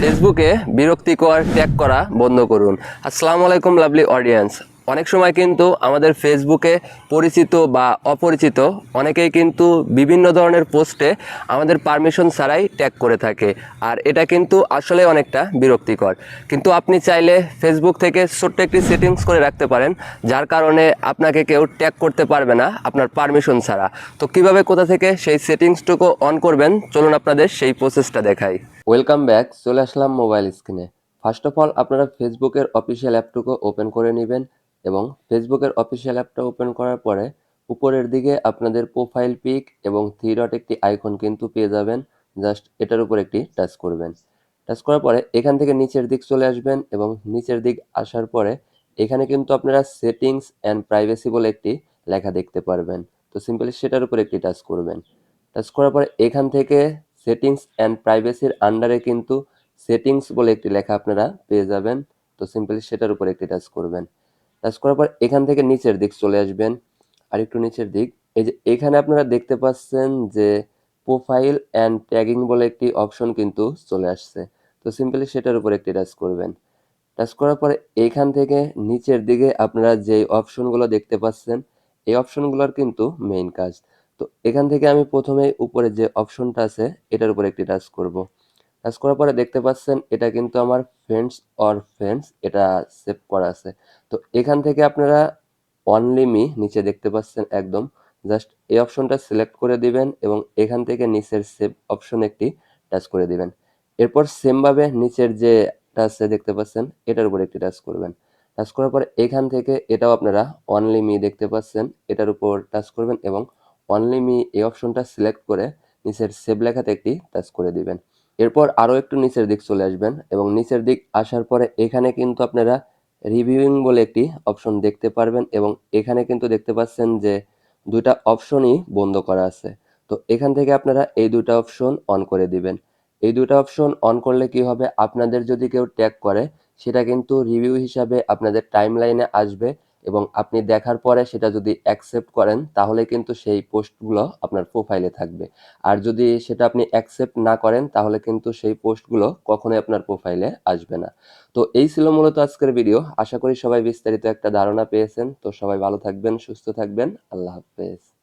ফেসবুকে বিরক্তিকর ট্যাগ করা বন্ধ করুন। আসসালামু আলাইকুম লাভলি অডিয়েন্স অনেক সময় কিন্তু আমাদের ফেসবুকে পরিচিত বা অপরিচিত অনেকেই কিন্তু বিভিন্ন ধরনের পোস্টে আমাদের পারমিশন ছাড়াই ট্যাগ করে থাকে। আর এটা কিন্তু আসলে অনেকটা বিরক্তিকর। কিন্তু আপনি চাইলে ফেসবুক থেকে ছোট্ট একটি সেটিংস করে রাখতে পারেন, যার কারণে আপনাকে কেউ ট্যাগ করতে পারবে না আপনার পারমিশন ছাড়া। তো কীভাবে কোথা থেকে সেই সেটিংসটুকু অন করবেন? চলুন আপনাদের সেই প্রসেসটা দেখাই। ওয়েলকাম ব্যাক চলে আসলাম মোবাইল স্ক্রিনে ফার্স্ট অফ অল আপনারা ফেসবুকের অফিসিয়াল অ্যাপটুকু ওপেন করে নেবেন। এবং ফেসবুকের অফিসিয়াল অ্যাপটা ওপেন করার পরে উপরের দিকে আপনাদের প্রোফাইল পিক এবং থ্রি ডট একটি আইকন কিন্তু পেয়ে যাবেন। জাস্ট এটার উপর একটি টাচ করবেন। টাচ করার পরে এখান থেকে নিচের দিক চলে আসবেন এবং নিচের দিক আসার পরে এখানে কিন্তু আপনারা সেটিংস অ্যান্ড প্রাইভেসি বলে একটি লেখা দেখতে পারবেন। তো সিম্পলি সেটার উপর একটি টাচ করবেন। টাচ করার পরে এখান থেকে সেটিংস অ্যান্ড প্রাইভেসির আন্ডারে কিন্তু সেটিংস বলে একটি লেখা আপনারা পেয়ে যাবেন। তো সিম্পলি সেটার উপর একটি টাচ করবেন। টাচ করার পর এখান থেকে নিচের দিক চলে আসবেন। আর একটু নিচের দিক। এই যে এখানে আপনারা দেখতে পাচ্ছেন যে প্রোফাইল অ্যান্ড ট্যাগিং বলে একটি অপশন কিন্তু চলে আসছে। তো সিম্পলি সেটার উপর একটি টাচ করবেন। টাচ করার পরে এখান থেকে নিচের দিকে আপনারা যে অপশনগুলো দেখতে পাচ্ছেন, এই অপশনগুলোর কিন্তু মেইন কাজ। তো এখান থেকে আমি প্রথমে উপরে যে অপশনটা আছে, এটার উপর একটি টাচ করব। টাচ করার পরে দেখতে পাচ্ছেন এটা কিন্তু আমার ফ্রেন্ডস অর ফ্রেন্ডস এটা সেভ করা আছে। তো এখান থেকে আপনারা অনলি মি নিচে দেখতে পাচ্ছেন একদম। জাস্ট এই অপশনটা সিলেক্ট করে দিবেন এবং এখান থেকে নিচের সেভ অপশন একটি টাচ করে দিবেন। এরপর সেমভাবে নিচের যে আছে দেখতে পাচ্ছেন, এটার উপর একটি টাচ করবেন। টাচ করার পর এখান থেকে এটাও আপনারা অনলি মি দেখতে পাচ্ছেন, এটার উপর টাচ করবেন এবং অনলি মি এই অপশনটা সিলেক্ট করে নিচের সেভ লেখাতে একটি টাচ করে দিবেন। এরপর আরও একটু নিচের দিক চলে আসবেন এবং নিচের দিক আসার পরে এখানে কিন্তু আপনারা রিভিউইং বলে একটি অপশন দেখতে পারবেন এবং এখানে কিন্তু দেখতে পাচ্ছেন যে দুটা অপশনই বন্ধ করা আছে। তো এখান থেকে আপনারা এই দুইটা অপশন অন করে দিবেন। এই দুটো অপশন অন করলে কি হবে? আপনাদের যদি কেউ ট্যাগ করে, সেটা কিন্তু রিভিউ হিসাবে আপনাদের টাইম লাইনে আসবে। এবং আপনি দেখার পরে সেটা যদি অ্যাকসেপ্ট করেন, তাহলে কিন্তু সেই পোস্টগুলো আপনার প্রোফাইলে থাকবে। আর যদি সেটা আপনি অ্যাকসেপ্ট না করেন, তাহলে কিন্তু সেই পোস্টগুলো কখনোই আপনার প্রোফাইলে আসবে না। তো এই ছিল মূলত আজকের ভিডিও আশা করি সবাই বিস্তারিত একটা ধারণা পেয়েছেন। তো সবাই ভালো থাকবেন, সুস্থ থাকবেন। আল্লাহ হাফেজ।